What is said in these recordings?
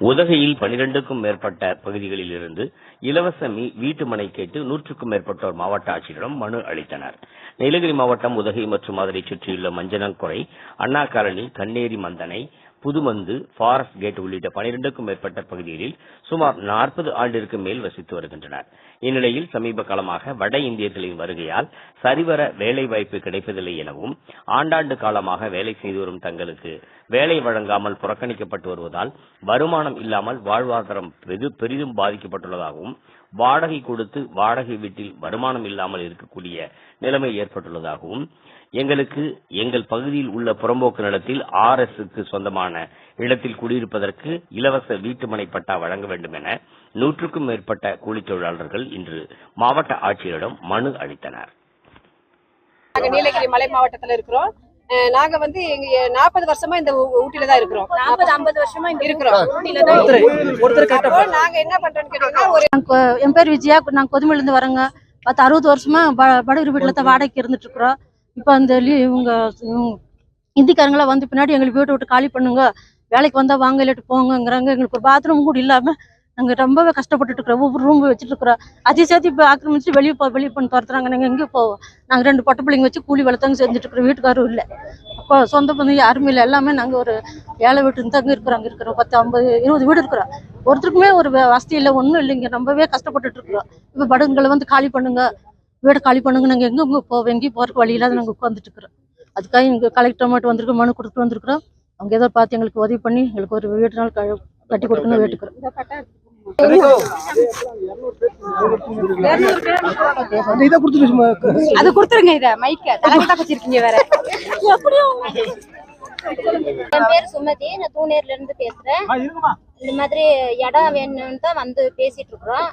உதகையில் பனிரெண்டுக்கும் மேற்பட்ட பகுதிகளில் இருந்து இலவச வீட்டு மனை கேட்டு நூற்றுக்கும் மேற்பட்டோர் மாவட்ட ஆட்சியரிடம் மனு அளித்தனர். நீலகிரி மாவட்டம் உதகை மற்றும் அதனை சுற்றியுள்ள Manjanakorai Anna colony Kanneri Manthanai Pudhumandhu forest gate உள்ளிட்ட பனிரெண்டுக்கும் மேற்பட்ட பகுதிகளில் சுமார் நாற்பது ஆண்டிற்கு மேல் வசித்து வருகின்றனர். இந்நிலையில் சமீப காலமாக வட இந்தியர்களின் வருகையால் சரிவர வேலை வாய்ப்பு கிடைப்பதில்லை எனவும் ஆண்டாண்டு காலமாக வேலை செய்து வரும் தங்களுக்கு வேலை வழங்காமல் புறக்கணிக்கப்பட்டு வருவதால் வருமானம் இல்லாமல் வாழ்வாதாரம் பெரிதும் பாதிக்கப்பட்டுள்ளதாகவும் வாடகை கொடுத்து வாடகை வீட்டில் வருமானம் இல்லாமல் இருக்கக்கூடிய நிலைமை ஏற்பட்டுள்ளதாகவும் எங்களுக்கு எங்கள் பகுதியில் உள்ள புறம்போக்கு நிலத்தில் ஆர் சொந்தமான சொந்தமான இடத்தில் குடியிருப்பதற்கு இலவச வீட்டுமனை பட்டா வழங்க வேண்டும் என நூற்றுக்கும் மேற்பட்ட கூலித் தொழிலாளர்கள் இன்று மாவட்ட ஆட்சியரிடம் மனு அளித்தனர். நாங்க நீலகிரி மலை மாவட்டத்துல இருக்கிறோம். நாங்க வந்து எங்க நாற்பது வருஷமா இந்த ஊட்டில தான் இருக்கிறோம். நாற்பது ஐம்பது வருஷமா இங்க இருக்கிறோம். நாங்க என்ன பண்றோம்னு கேட்டீங்கன்னா ஒரு என் பேர் விஜயா நாங்கள் கொதுமையிலேருந்து வரோங்க. பத்து அறுபது வருஷமா ப- படுகிற வீட்டில் தான் வாடகைக்கு இருந்துட்டு இருக்கிறோம். இப்போ அந்த இவங்க இவங்க இந்திக்காரங்களாம் வந்து பின்னாடி எங்களுக்கு வீட்டை விட்டு காலி பண்ணுங்க. வேலைக்கு வந்தா வாங்க இல்லட்டு போங்கங்கிறாங்க. எங்களுக்கு ஒரு பாத்ரூம் கூட இல்லாம நாங்க ரொம்பவே கஷ்டப்பட்டுட்டு இருக்கிறோம். ஒவ்வொரு ரூம் வச்சுட்டு இருக்கிறோம். அதையும் சேர்த்து இப்போ ஆக்கிரமிச்சு வெளியே போ வெளியே பண்ணி துரத்துறாங்க. நாங்கள் எங்கே போவோம்? நாங்கள் ரெண்டு பொட்டை பிள்ளைங்க வச்சு கூலி வளர்த்தாங்க செஞ்சுட்டு இருக்கிறோம். வீட்டுக்காரும் இல்லை. அப்போ சொந்த பந்தம் யாருமே இல்லை. எல்லாமே நாங்கள் ஒரு ஏழை வீட்டு தங்க இருக்கிறோம். அங்கே இருக்கிறோம். பத்து ஐம்பது இருபது வீடு இருக்கிறோம். ஒருத்தருக்குமே ஒரு வசதி இல்லை ஒன்றும் இல்லைங்க ரொம்பவே கஷ்டப்பட்டுட்டு இருக்கிறோம். இப்போ படுங்களை வந்து காலி பண்ணுங்க. வீடை காலி பண்ணுங்க. நாங்கள் எங்கே போவோம்? எங்கேயும் போகிறக்கு வழி இல்லாத நாங்கள் உட்காந்துட்டு இருக்கிறோம். அதுக்காக இங்கே கலெக்டர் மட்டும் வந்திருக்கோம் மனு கொடுத்துட்டு வந்திருக்கிறோம். அவங்க ஏதோ பார்த்து எங்களுக்கு உதவி பண்ணி எங்களுக்கு ஒரு வீட்டு நாள் க- கட்டி கொடுக்கணும் வேட்டுக்கிறோம் அது கொடுத்துருங்க இத மைக்க வச்சிருக்கீங்க வேற. என் பேர் சுமதி நான் தூணேர்ல இருந்து பேசுறேன். இந்த மாதிரி இடம் வேணும்னு தான் வந்து பேசிட்டு இருக்கிறோம்.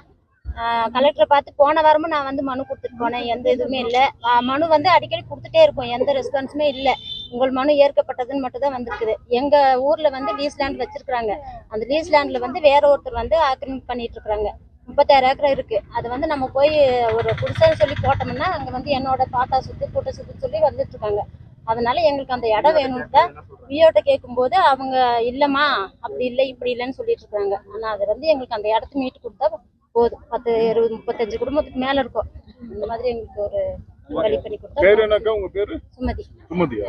கலெக்டரை பார்த்து போன வாரமும் நான் வந்து மனு கொடுத்துட்டு போனேன். எந்த இதுவுமே இல்லை. மனு வந்து அடிக்கடி கொடுத்துட்டே இருக்கோம். எந்த ரெஸ்பான்ஸுமே இல்லை. உங்கள் மனு ஏற்கப்பட்டதுன்னு மட்டும் தான் வந்திருக்குது. எங்க ஊர்ல வந்து லீஸ் லேண்ட் வச்சிருக்காங்க அந்த லீஸ் லேண்ட்ல வந்து வேற ஒருத்தர் வந்து ஆக்கிரமிப்பு பண்ணிட்டு இருக்காங்க. முப்பத்தாயிரம் ஏக்கர் இருக்கு. அது வந்து நம்ம போய் ஒரு குடிசைன்னு சொல்லி போட்டோம்னா அங்க வந்து என்னோட பாட்டா சுத்து கூட்ட சுத்து சொல்லி வந்துட்டு இருக்காங்க. அதனால எங்களுக்கு அந்த இடம் வேணும்னு தான் வியோட்ட கேட்கும்போது அவங்க இல்லைம்மா அப்படி இல்லை இப்படி இல்லைன்னு சொல்லிட்டு இருக்காங்க. ஆனா அது வந்து எங்களுக்கு அந்த இடத்த மீட்டு கொடுத்தா போதும். பத்து இருபது முப்பத்தஞ்சு குடும்பத்துக்கு மேல இருக்கும். இந்த மாதிரி எங்களுக்கு ஒரு வழி பண்ணி கொடுத்தா உங்க பேரு? சுமதி. சுமதியா?